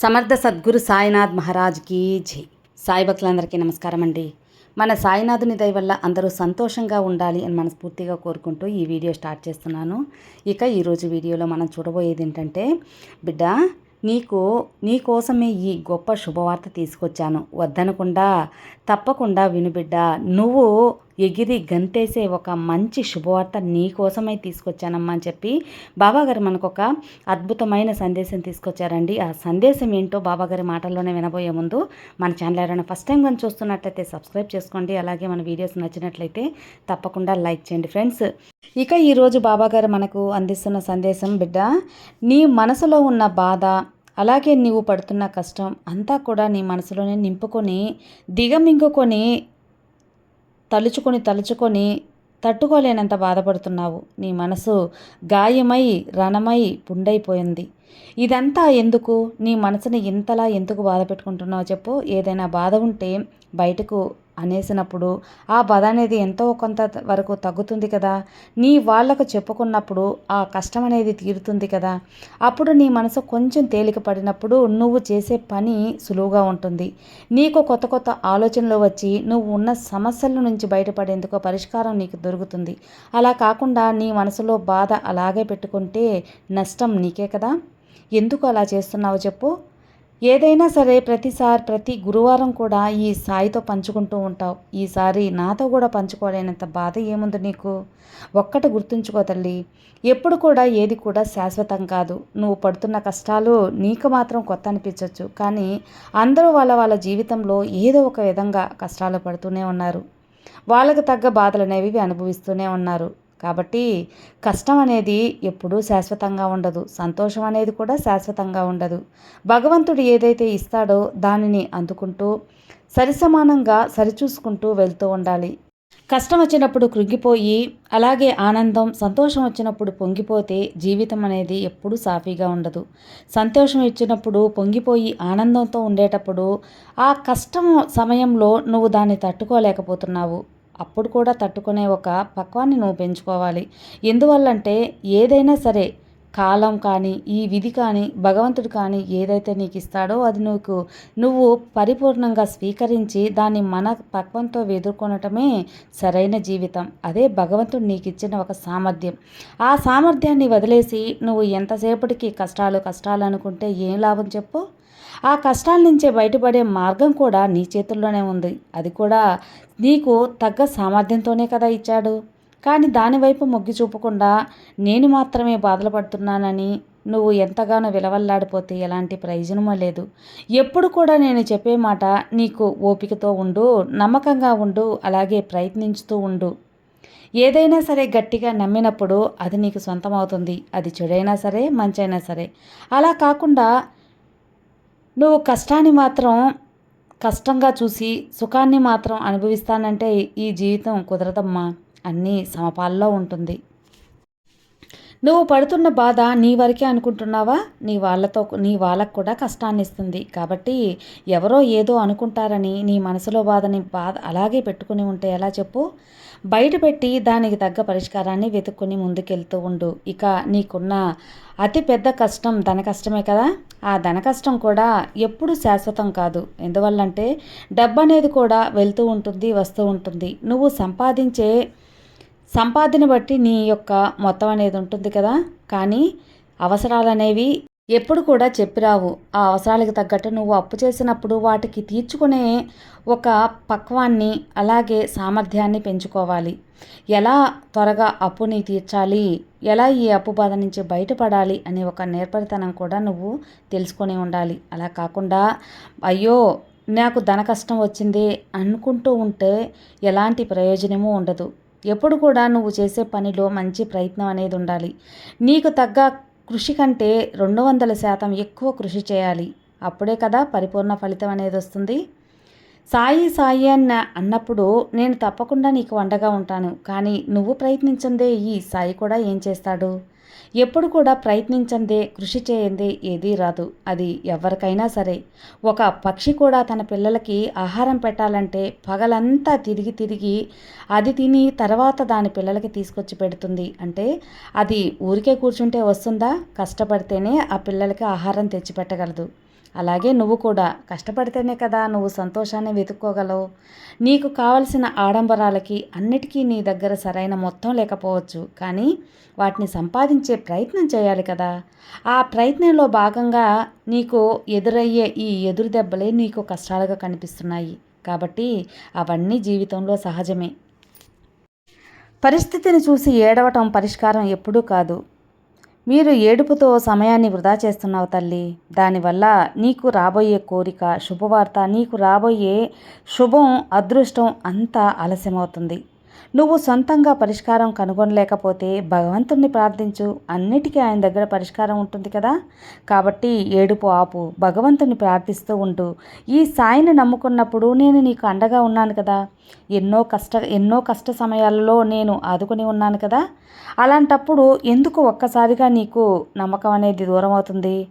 సమర్థ సద్గురు సాయినాథ్ మహారాజ్కి జై. సాయి భక్తులందరికీ నమస్కారం అండి. మన సాయినాథుని దయ వల్ల అందరూ సంతోషంగా ఉండాలి అని మనస్ఫూర్తిగా కోరుకుంటూ ఈ వీడియో స్టార్ట్ చేస్తున్నాను. ఇక ఈరోజు వీడియోలో మనం చూడబోయేది ఏంటంటే బిడ్డ నీకు నీకోసమే ఈ గొప్ప శుభవార్త తీసుకొచ్చాను. వద్దనకుండా తప్పకుండా విను బిడ్డ. నువ్వు ఎగిరి గంతేసే ఒక మంచి శుభవార్త నీకోసమై తీసుకొచ్చానమ్మా అని చెప్పి బాబాగారు మనకు ఒక అద్భుతమైన సందేశం తీసుకొచ్చారండి. ఆ సందేశం ఏంటో బాబాగారి మాటల్లోనే వినబోయే ముందు మన ఛానల్ ఎవరైనా ఫస్ట్ టైం కానీ చూస్తున్నట్లయితే సబ్స్క్రైబ్ చేసుకోండి. అలాగే మన వీడియోస్ నచ్చినట్లయితే తప్పకుండా లైక్ చేయండి ఫ్రెండ్స్. ఇక ఈరోజు బాబాగారు మనకు అందిస్తున్న సందేశం బిడ్డ నీ మనసులో ఉన్న బాధ అలాగే నీవు పడుతున్న కష్టం అంతా కూడా నీ మనసులోనే నింపుకొని దిగమింగుకొని తలుచుకొని తలుచుకొని తట్టుకోలేనంత బాధపడుతున్నావు. నీ మనసు గాయమై రణమై పుండైపోయింది. ఇదంతా ఎందుకు? నీ మనసుని ఇంతలా ఎందుకు బాధ పెట్టుకుంటున్నావు చెప్పు. ఏదైనా బాధ ఉంటే బయటకు అనేసినప్పుడు ఆ బాధ అనేది ఎంతో కొంత వరకు తగ్గుతుంది కదా. నీ వాళ్ళకు చెప్పుకున్నప్పుడు ఆ కష్టం అనేది తీరుతుంది కదా. అప్పుడు నీ మనసు కొంచెం తేలిక పడినప్పుడు నువ్వు చేసే పని సులువుగా ఉంటుంది. నీకు కొత్త కొత్త ఆలోచనలు వచ్చి నువ్వు ఉన్న సమస్యల నుంచి బయటపడేందుకు పరిష్కారం నీకు దొరుకుతుంది. అలా కాకుండా నీ మనసులో బాధ అలాగే పెట్టుకుంటే నష్టం నీకే కదా. ఎందుకు అలా చేస్తున్నావు చెప్పు. ఏదైనా సరే ప్రతిసారి ప్రతి గురువారం కూడా ఈ సాయితో పంచుకుంటూ ఉంటావు. ఈసారి నాతో కూడా పంచుకోలేనంత బాధ ఏముంది నీకు? ఒక్కటి గుర్తుంచుకో తల్లి ఎప్పుడు కూడా ఏది కూడా శాశ్వతం కాదు. నువ్వు పడుతున్న కష్టాలు నీకు మాత్రం కొత్త అనిపించవచ్చు కానీ అందరూ వాళ్ళ వాళ్ళ జీవితంలో ఏదో ఒక విధంగా కష్టాలు పడుతూనే ఉన్నారు. వాళ్ళకు తగ్గ బాధలు అనేవి అనుభవిస్తూనే ఉన్నారు. కాబట్టి కష్టం అనేది ఎప్పుడూ శాశ్వతంగా ఉండదు. సంతోషం అనేది కూడా శాశ్వతంగా ఉండదు. భగవంతుడు ఏదైతే ఇస్తాడో దానిని అందుకుంటూ సరిసమానంగా సరిచూసుకుంటూ వెళ్తూ ఉండాలి. కష్టం వచ్చినప్పుడు కృంగిపోయి అలాగే ఆనందం సంతోషం వచ్చినప్పుడు పొంగిపోతే జీవితం అనేది ఎప్పుడూ సాఫీగా ఉండదు. సంతోషం ఇచ్చినప్పుడు పొంగిపోయి ఆనందంతో ఉండేటప్పుడు ఆ కష్టం సమయంలో నువ్వు దాన్ని తట్టుకోలేకపోతున్నావు. అప్పుడు కూడా తట్టుకునే ఒక పక్వాన్ని నువ్వు పెంచుకోవాలి. ఎందువల్లంటే ఏదైనా సరే కాలం కానీ ఈ విధి కానీ భగవంతుడు కానీ ఏదైతే నీకు ఇస్తాడో అది నువ్వు నువ్వు పరిపూర్ణంగా స్వీకరించి దాన్ని మన పక్వంతో ఎదుర్కొనటమే సరైన జీవితం. అదే భగవంతుడు నీకు ఇచ్చిన ఒక సామర్థ్యం. ఆ సామర్థ్యాన్ని వదిలేసి నువ్వు ఎంతసేపటికి కష్టాలు కష్టాలు అనుకుంటే ఏం లాభం చెప్పు? ఆ కష్టాల నుంచే బయటపడే మార్గం కూడా నీ చేతుల్లోనే ఉంది. అది కూడా నీకు తగ్గ సామర్థ్యంతోనే కదా ఇచ్చాడు. కానీ దానివైపు మొగ్గి చూపకుండా నేను మాత్రమే బాధలు పడుతున్నానని నువ్వు ఎంతగానో విలవల్లాడిపోతే ఎలాంటి ప్రయోజనమూ లేదు. ఎప్పుడు కూడా నేను చెప్పే మాట నీకు ఓపికతో ఉండు నమ్మకంగా ఉండు అలాగే ప్రయత్నించుతూ ఉండు. ఏదైనా సరే గట్టిగా నమ్మినప్పుడు అది నీకు సొంతమవుతుంది. అది చెడైనా సరే మంచైనా సరే. అలా కాకుండా నువ్వు కష్టాన్ని మాత్రం కష్టంగా చూసి సుఖాన్ని మాత్రం అనుభవిస్తానంటే ఈ జీవితం కుదరదమ్మా. అన్నీ సమపాల్లో ఉంటుంది. నువ్వు పడుతున్న బాధ నీ వరకే అనుకుంటున్నావా? నీ వాళ్ళతో నీ వాళ్ళకు కూడా కష్టాన్ని ఇస్తుంది. కాబట్టి ఎవరో ఏదో అనుకుంటారని నీ మనసులో బాధని బాధ అలాగే పెట్టుకుని ఉంటే ఎలా చెప్పు? బయట పెట్టి దానికి తగ్గ పరిష్కారాన్ని వెతుక్కుని ముందుకెళ్తూ ఉండు. ఇక నీకున్న అతి పెద్ద కష్టం ధన కష్టమే కదా? ఆ ధన కష్టం కూడా ఎప్పుడు శాశ్వతం కాదు. ఎందువల్లంటే డబ్బు అనేది కూడా వెళ్తూ ఉంటుంది వస్తూ ఉంటుంది. నువ్వు సంపాదించే సంపాదన బట్టి నీ యొక్క మొత్తం అనేది ఉంటుంది కదా. కానీ అవసరాలు అనేవి ఎప్పుడు కూడా చెప్పిరావు. ఆ అవసరాలకు తగ్గట్టు నువ్వు అప్పు చేసినప్పుడు వాటికి తీర్చుకునే ఒక పక్వాన్ని అలాగే సామర్థ్యాన్ని పెంచుకోవాలి. ఎలా త్వరగా అప్పుని తీర్చాలి? ఎలా ఈ అప్పు బాధ నుంచి బయటపడాలి? అనే ఒక నేర్పరితనం కూడా నువ్వు తెలుసుకొని ఉండాలి. అలా కాకుండా అయ్యో నాకు ధన కష్టం వచ్చింది అనుకుంటూ ఉంటే ఎలాంటి ప్రయోజనమూ ఉండదు. ఎప్పుడు కూడా నువ్వు చేసే పనిలో మంచి ప్రయత్నం అనేది ఉండాలి. నీకు తగ్గ కృషి కంటే రెండు వందల శాతం ఎక్కువ కృషి చేయాలి. అప్పుడే కదా పరిపూర్ణ ఫలితం అనేది వస్తుంది. సాయి సాయి అన్న అన్నప్పుడు నేను తప్పకుండా నీకు వండగా ఉంటాను. కానీ నువ్వు ప్రయత్నించందే ఈ సాయి కూడా ఏం చేస్తాడు? ఎప్పుడు కూడా ప్రయత్నించందే కృషి చేయందే ఏదీ రాదు. అది ఎవరికైనా సరే. ఒక పక్షి కూడా తన పిల్లలకి ఆహారం పెట్టాలంటే పగలంతా తిరిగి తిరిగి అది తిని తర్వాత దాని పిల్లలకి తీసుకొచ్చి పెడుతుంది. అంటే అది ఊరికే కూర్చుంటే వస్తుందా? కష్టపడితేనే ఆ పిల్లలకి ఆహారం తెచ్చిపెట్టగలదు అలాగే నువ్వు కూడా కష్టపడితేనే కదా నువ్వు సంతోషాన్ని వెతుక్కోగలవు. నీకు కావలసిన ఆడంబరాలకి అన్నిటికీ నీ దగ్గర సరైన మొత్తం లేకపోవచ్చు. కానీ వాటిని సంపాదించే ప్రయత్నం చేయాలి కదా. ఆ ప్రయత్నంలో భాగంగా నీకు ఎదురయ్యే ఈ ఎదురు దెబ్బలే నీకు కష్టాలుగా కనిపిస్తున్నాయి. కాబట్టి అవన్నీ జీవితంలో సహజమే. పరిస్థితిని చూసి ఏడవటం పరిష్కారం ఎప్పుడూ కాదు. మీరు ఏడుపుతో సమయాన్ని వృధా చేస్తున్నావు తల్లి. దానివల్ల నీకు రాబోయే కోరిక శుభవార్త నీకు రాబోయే శుభం అదృష్టం అంతా ఆలస్యమవుతుంది. నువ్వు సొంతంగా పరిష్కారం కనుగొనలేకపోతే భగవంతుణ్ణి ప్రార్థించు. అన్నిటికీ ఆయన దగ్గర పరిష్కారం ఉంటుంది కదా? కాబట్టి ఏడుపు ఆపు. భగవంతుని ప్రార్థిస్తూ ఉండు. ఈ సాయిని నమ్ముకున్నప్పుడు నేను నీకు అండగా ఉన్నాను కదా? ఎన్నో కష్ట ఎన్నో కష్ట సమయాలలో నేను ఆదుకొని ఉన్నాను కదా? అలాంటప్పుడు ఎందుకు ఒక్కసారిగా నీకు నమ్మకం అనేది దూరం అవుతుంది?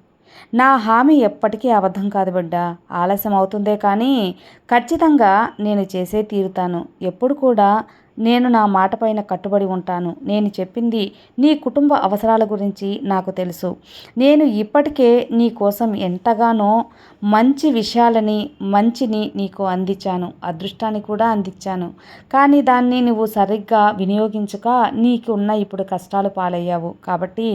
నా హామీ ఎప్పటికీ అబద్ధం కాదు బిడ్డ. ఆలస్యం అవుతుందే కానీ ఖచ్చితంగా నేను చేసే తీరుతాను. ఎప్పుడు కూడా నేను నా మాట పైన కట్టుబడి ఉంటాను. నేను చెప్పింది నీ కుటుంబ అవసరాల గురించి నాకు తెలుసు. నేను ఇప్పటికే నీ కోసం ఎంతగానో మంచి విషయాలని మంచిని నీకు అందించాను. అదృష్టాన్ని కూడా అందించాను. కానీ దాన్ని నువ్వు సరిగ్గా వినియోగించక నీకు ఉన్న ఇప్పుడు కష్టాలు పాలయ్యావు. కాబట్టి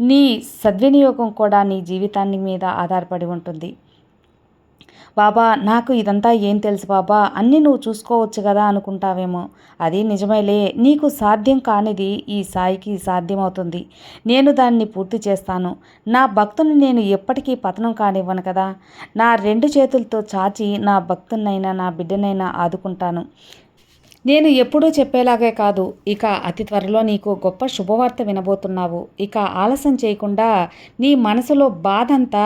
నీ సద్వినియోగం కూడా నీ జీవితాన్ని మీద ఆధారపడి ఉంటుంది. బాబా నాకు ఇదంతా ఏం తెలుసు బాబా? అన్నీ నువ్వు చూసుకోవచ్చు కదా అనుకుంటావేమో. అది నిజమేలే నీకు సాధ్యం కానిది ఈ సాయికి సాధ్యమవుతుంది. నేను దాన్ని పూర్తి చేస్తాను. నా భక్తుని నేను ఎప్పటికీ పతనం కానివ్వను కదా. నా రెండు చేతులతో చాచి నా భక్తున్నైనా నా బిడ్డనైనా ఆదుకుంటాను. నేను ఎప్పుడూ చెప్పేలాగే కాదు. ఇక అతి త్వరలో నీకు గొప్ప శుభవార్త వినబోతున్నావు. ఇక ఆలస్యం చేయకుండా నీ మనసులో బాధంతా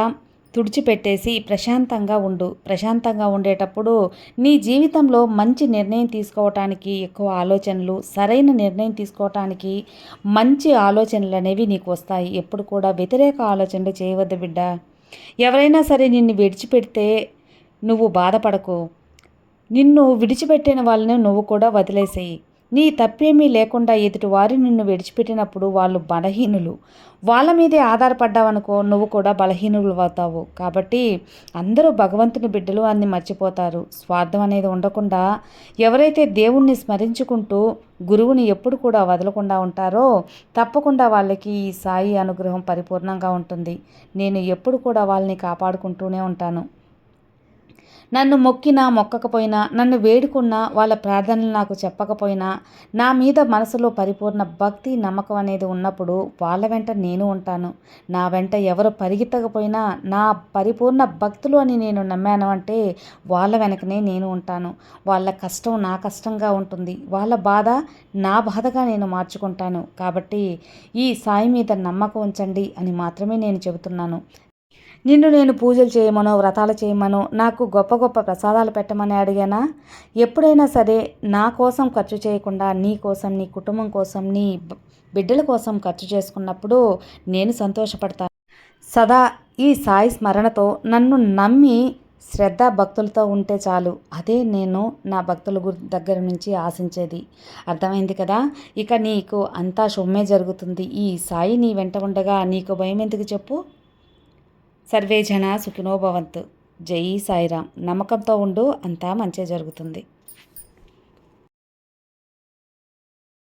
తుడిచిపెట్టేసి ప్రశాంతంగా ఉండు. ప్రశాంతంగా ఉండేటప్పుడు నీ జీవితంలో మంచి నిర్ణయం తీసుకోవటానికి ఎక్కువ ఆలోచనలు సరైన నిర్ణయం తీసుకోవటానికి మంచి ఆలోచనలు అనేవి నీకు వస్తాయి. ఎప్పుడు కూడా వ్యతిరేక ఆలోచనలు చేయవద్దు బిడ్డ. ఎవరైనా సరే నిన్ను విడిచిపెడితే నువ్వు బాధపడకు. నిన్ను విడిచిపెట్టిన వాళ్ళని నువ్వు కూడా వదిలేసేయి. నీ తప్పేమీ లేకుండా ఎదుటి వారి నిన్ను విడిచిపెట్టినప్పుడు వాళ్ళు బలహీనులు. వాళ్ళ మీదే ఆధారపడ్డావనుకో నువ్వు కూడా బలహీనులు అవుతావు. కాబట్టి అందరూ భగవంతుని బిడ్డలు అన్ని మర్చిపోతారు. స్వార్థం అనేది ఉండకుండా ఎవరైతే దేవుణ్ణి స్మరించుకుంటూ గురువుని ఎప్పుడు కూడా వదలకుండా ఉంటారో తప్పకుండా వాళ్ళకి ఈ సాయి అనుగ్రహం పరిపూర్ణంగా ఉంటుంది. నేను ఎప్పుడు కూడా వాళ్ళని కాపాడుకుంటూనే ఉంటాను. నన్ను మొక్కినా మొక్కకపోయినా నన్ను వేడుకున్నా వాళ్ళ ప్రార్థనలు నాకు చెప్పకపోయినా నా మీద మనసులో పరిపూర్ణ భక్తి నమ్మకం అనేది ఉన్నప్పుడు వాళ్ళ వెంట నేను ఉంటాను. నా వెంట ఎవరు పరిగెత్తకపోయినా నా పరిపూర్ణ భక్తులు అని నేను నమ్మాను అంటే వాళ్ళ వెనకనే నేను ఉంటాను. వాళ్ళ కష్టం నా కష్టంగా ఉంటుంది. వాళ్ళ బాధ నా బాధగా నేను మార్చుకుంటాను. కాబట్టి ఈ సాయి మీద నమ్మకం ఉంచండి అని మాత్రమే నేను చెబుతున్నాను. నిన్ను నేను పూజలు చేయమనో వ్రతాలు చేయమనో నాకు గొప్ప గొప్ప ప్రసాదాలు పెట్టమని అడిగానా? ఎప్పుడైనా సరే నా కోసం ఖర్చు చేయకుండా నీ కోసం నీ కుటుంబం కోసం నీ బిడ్డల కోసం ఖర్చు చేసుకున్నప్పుడు నేను సంతోషపడతాను. సదా ఈ సాయి స్మరణతో నన్ను నమ్మి శ్రద్ధ భక్తులతో ఉంటే చాలు. అదే నేను నా భక్తుల దగ్గర నుంచి ఆశించేది. అర్థమైంది కదా? ఇక నీకు అంతా సొమ్మే జరుగుతుంది. ఈ సాయి నీ వెంట ఉండగా నీకు భయం ఎందుకు చెప్పు? సర్వే జన సుఖినోభవంతు జై సాయిరామ్. నమ్మకంతో ఉండు అంతా మంచి జరుగుతుంది.